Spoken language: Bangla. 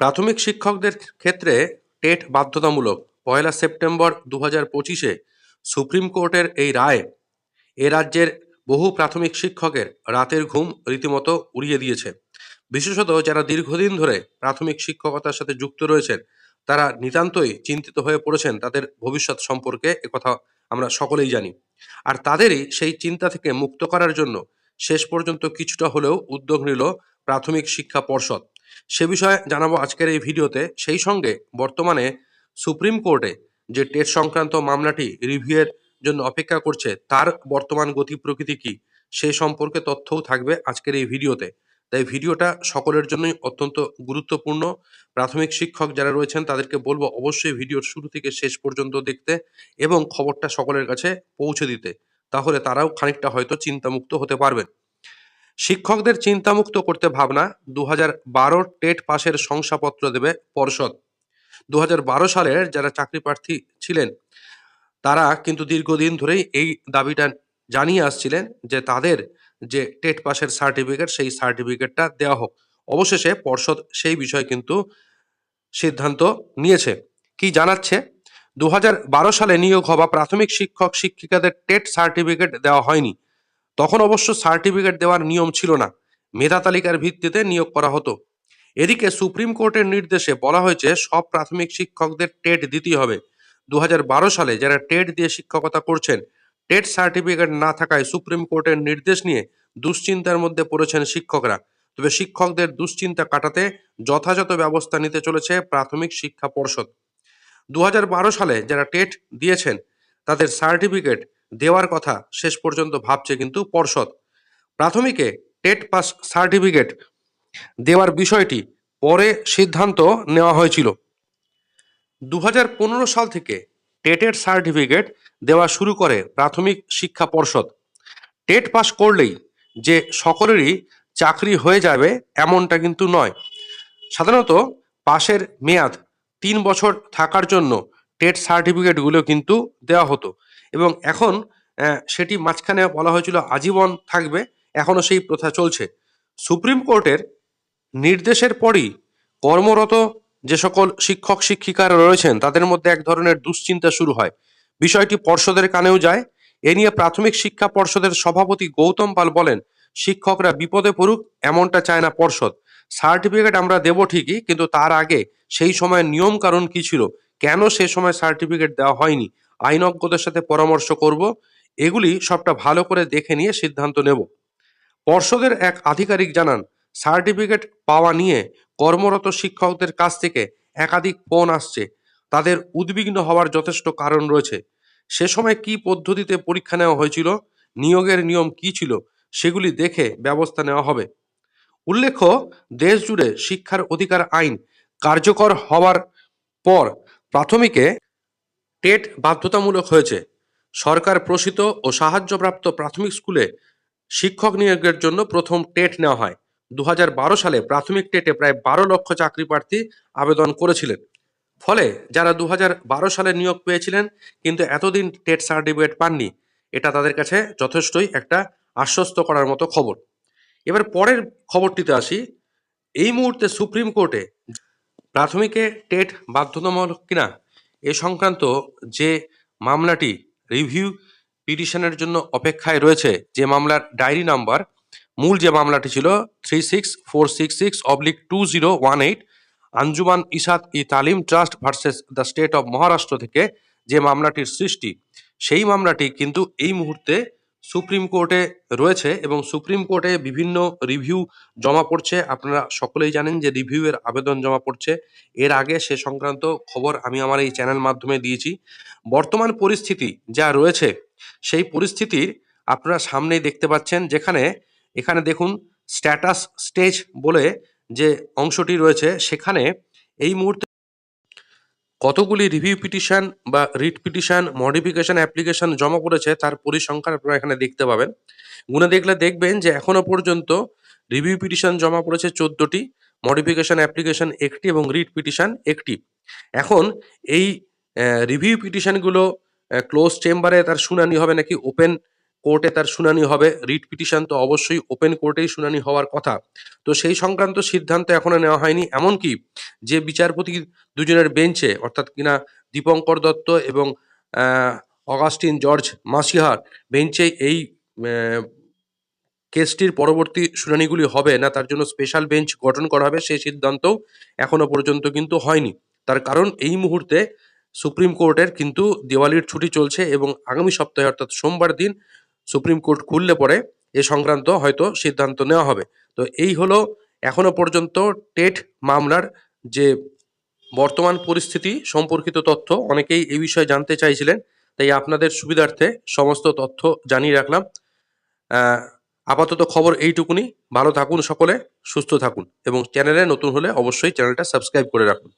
প্রাথমিক শিক্ষকদের ক্ষেত্রে টেট বাধ্যতামূলক পয়লা সেপ্টেম্বর দু হাজার পঁচিশে সুপ্রিম কোর্টের এই রায় এ রাজ্যের বহু প্রাথমিক শিক্ষকের রাতের ঘুম রীতিমতো উড়িয়ে দিয়েছে। বিশেষত যারা দীর্ঘদিন ধরে প্রাথমিক শিক্ষকতার সাথে যুক্ত রয়েছেন, তারা নিতান্তই চিন্তিত হয়ে পড়েছেন তাদের ভবিষ্যৎ সম্পর্কে একথা আমরা সকলেই জানি। আর তাদেরই সেই চিন্তা থেকে মুক্ত করার জন্য শেষ পর্যন্ত কিছুটা হলেও উদ্যোগ নিল প্রাথমিক শিক্ষা পর্ষদ। সে বিষয়ে জানাব আজকের এই ভিডিওতে। সেই সঙ্গে বর্তমানে সুপ্রিম কোর্টে যে টেট সংক্রান্ত মামলাটি রিভিউয়ের জন্য অপেক্ষা করছে, তার বর্তমান গতি প্রকৃতি কি, সে সম্পর্কে তথ্যও থাকবে আজকের এই ভিডিওতে। তাই ভিডিওটা সকলের জন্যই অত্যন্ত গুরুত্বপূর্ণ। প্রাথমিক শিক্ষক যারা রয়েছেন, তাদেরকে বলব অবশ্যই ভিডিওর শুরু থেকে শেষ পর্যন্ত দেখতে এবং খবরটা সকলের কাছে পৌঁছে দিতে। তাহলে তারাও খানিকটা হয়তো চিন্তামুক্ত হতে পারবেন। শিক্ষকদের চিন্তামুক্ত করতে ভাবনা দু হাজার বারো টেট পাশের শংসাপত্র দেবে পর্ষদ। দু হাজার বারো সালের যারা চাকরি প্রার্থী ছিলেন, তারা কিন্তু দীর্ঘদিন ধরেই এই দাবিটা জানিয়ে আসছিলেন যে তাদের যে টেট পাসের সার্টিফিকেট, সেই সার্টিফিকেটটা দেওয়া হোক। অবশেষে পর্ষদ সেই বিষয়ে কিন্তু সিদ্ধান্ত নিয়েছে। কি জানাচ্ছে? দু সালে নিয়োগ হওয়া প্রাথমিক শিক্ষক শিক্ষিকাদের টেট সার্টিফিকেট দেওয়া হয়নি। তখন অবশ্য সার্টিফিকেট দেওয়ার নিয়ম ছিল না। মেধা তালিকার ভিত্তিতে নিয়োগ করা হতো। এদিকে সুপ্রিম কোর্টের নির্দেশে বলা হয়েছে, সব প্রাথমিক শিক্ষকদের টেট দিতে হবে। দু হাজার বারো সালে যারা টেট দিয়ে শিক্ষকতা করছেন, টেট সার্টিফিকেট না থাকায় সুপ্রিম কোর্টের নির্দেশ নিয়ে দুশ্চিন্তার মধ্যে পড়েছেন শিক্ষকরা। তবে শিক্ষকদের দুশ্চিন্তা কাটাতে যথাযথ ব্যবস্থা নিতে চলেছে প্রাথমিক শিক্ষা পর্ষদ। দু হাজার বারো সালে যারা টেট দিয়েছেন, তাদের সার্টিফিকেট দেওয়ার কথা শেষ পর্যন্ত ভাবছে কিন্তু পর্ষদ। প্রাথমিকে টেট পাস সার্টিফিকেট দেওয়ার বিষয়টি পরে সিদ্ধান্ত নেওয়া হয়েছিল। দু হাজার পনেরো সাল থেকে টেটের সার্টিফিকেট দেওয়া শুরু করে প্রাথমিক শিক্ষা পর্ষদ। টেট পাস করলেই যে সকলেরই চাকরি হয়ে যাবে এমনটা কিন্তু নয়। সাধারণত পাশের মেয়াদ তিন বছর থাকার জন্য টেট সার্টিফিকেটগুলো কিন্তু দেওয়া হতো। এবং এখন সেটি মাঝখানে বলা হয়েছিল আজীবন থাকবে এখনও সেই প্রথা চলছে। সুপ্রিম কোর্টের নির্দেশের পরই কর্মরত যে সকল শিক্ষক, শিক্ষিকারা রয়েছেন, তাদের মধ্যে এক ধরনের দুশ্চিন্তা শুরু হয়। বিষয়টি পর্ষদের কানেও যায়। এ নিয়ে প্রাথমিক শিক্ষা পর্ষদের সভাপতি গৌতম পাল বলেন, শিক্ষকরা বিপদে পড়ুক, এমনটা চায় না পর্ষদ। সার্টিফিকেট আমরা দেব ঠিকই, কিন্তু তার আগে সেই সময় নিয়ম কারণ কি ছিল? কেন সে সময় সার্টিফিকেট দেওয়া হয়নি? আইনজ্ঞদের সাথে পরামর্শ করব, এগুলি সবটা ভালো করে দেখে নিয়ে সিদ্ধান্ত নেব। পর্ষদের এক আধিকারিক জানান সার্টিফিকেট পাওয়া নিয়ে কর্মরত শিক্ষকদের কাছ থেকে একাধিক ফোন আসছে। তাদের উদ্বিগ্ন হওয়ার যথেষ্ট কারণ রয়েছে। সে সময় কি পদ্ধতিতে পরীক্ষা নেওয়া হয়েছিল, নিয়োগের নিয়ম কি ছিল, সেগুলি দেখে ব্যবস্থা নেওয়া হবে। উল্লেখ্য দেশ জুড়ে শিক্ষার অধিকার আইন কার্যকর হওয়ার পর প্রাথমিকে টেট বাধ্যতামূলক হয়েছে। সরকার প্রসিত ও সাহায্যপ্রাপ্ত প্রাথমিক স্কুলে শিক্ষক নিয়োগের জন্য প্রথম টেট নেওয়া হয়। দু হাজার বারো সালে প্রাথমিক টেটে প্রায় বারো লক্ষ চাকরি প্রার্থী আবেদন করেছিলেন। ফলে যারা দু হাজার বারো সালে নিয়োগ পেয়েছিলেন, কিন্তু এতদিন টেট সার্টিফিকেট পাননি, এটা তাদের কাছে যথেষ্টই একটা আশ্বস্ত করার মতো খবর। এবার পরের খবরটিতে আসি। এই মুহূর্তে সুপ্রিম কোর্টে প্রাথমিকে টেট বাধ্যতামূলক কিনা? এ সংক্রান্ত যে মামলাটি রিভিউ পিটিশনের জন্য অপেক্ষায় রয়েছে, যে মামলার ডায়েরি নাম্বার, মূল যে মামলাটি ছিল three six four six six oblique two zero one eight Anjuman Ishaat e Taleem trust versus the state of Maharashtra থেকে যে মামলাটির সৃষ্টি, সেই মামলাটি কিন্তু এই মুহূর্তে সুপ্রিম কোর্টে রয়েছে এবং সুপ্রিম কোর্টে বিভিন্ন রিভিউ জমা পড়ছে। আপনারা সকলেই জানেন যে রিভিউয়ের আবেদন জমা পড়ছে। এর আগে সে সংক্রান্ত খবর আমি আমার এই চ্যানেল মাধ্যমে দিয়েছি। বর্তমান পরিস্থিতি যা রয়েছে, সেই পরিস্থিতির আপনারা সামনেই দেখতে পাচ্ছেন যেখানে, এখানে দেখুন স্ট্যাটাস স্টেজ বলে যে অংশটি রয়েছে, সেখানে এই মুহূর্তে কতগুলি রিভিউ পিটিশন বা রিট পিটিশন মডিফিকেশন অ্যাপ্লিকেশন জমা করেছে তার পরিসংখ্যান আপনারা এখানে দেখতে পাবেন। গুনে দেখলে দেখবেন যে এখনও পর্যন্ত রিভিউ পিটিশন জমা পড়েছে চোদ্দটি মডিফিকেশন অ্যাপ্লিকেশন একটি এবং রিট পিটিশন একটি। এখন এই রিভিউ পিটিশনগুলো ক্লোজ চেম্বারে তার শুনানি হবে নাকি ওপেন কোর্টে তার শুনানি হবে। রিট পিটিশন তো অবশ্যই ওপেন কোর্টেই শুনানি হওয়ার কথা। তো সেই সংক্রান্ত সিদ্ধান্ত এখনও নেওয়া হয়নি। এমনকি যে বিচারপতি দুজনের বেঞ্চে, অর্থাৎ কিনা দীপঙ্কর দত্ত এবং অগাস্টিন জর্জ মাসিহার বেঞ্চে এই কেসটির পরবর্তী শুনানিগুলি হবে না, তার জন্য স্পেশাল বেঞ্চ গঠন করা হবে, সেই সিদ্ধান্তও এখনও পর্যন্ত কিন্তু হয়নি। তার কারণ এই মুহূর্তে সুপ্রিম কোর্টের কিন্তু দিওয়ালির ছুটি চলছে এবং আগামী সপ্তাহে, অর্থাৎ সোমবার দিন সুপ্রিম কোর্ট খুললে পরে এ সংক্রান্ত হয়তো সিদ্ধান্ত নেওয়া হবে। তো এই হলো এখনও পর্যন্ত টেট মামলার যে বর্তমান পরিস্থিতি সম্পর্কিত তথ্য। অনেকেই এই বিষয়ে জানতে চাইছিলেন, তাই আপনাদের সুবিধার্থে সমস্ত তথ্য জানিয়ে রাখলাম। আপাতত খবর এইটুকুনি। ভালো থাকুন সকলে, সুস্থ থাকুন এবং চ্যানেলে নতুন হলে অবশ্যই চ্যানেলটা সাবস্ক্রাইব করে রাখুন।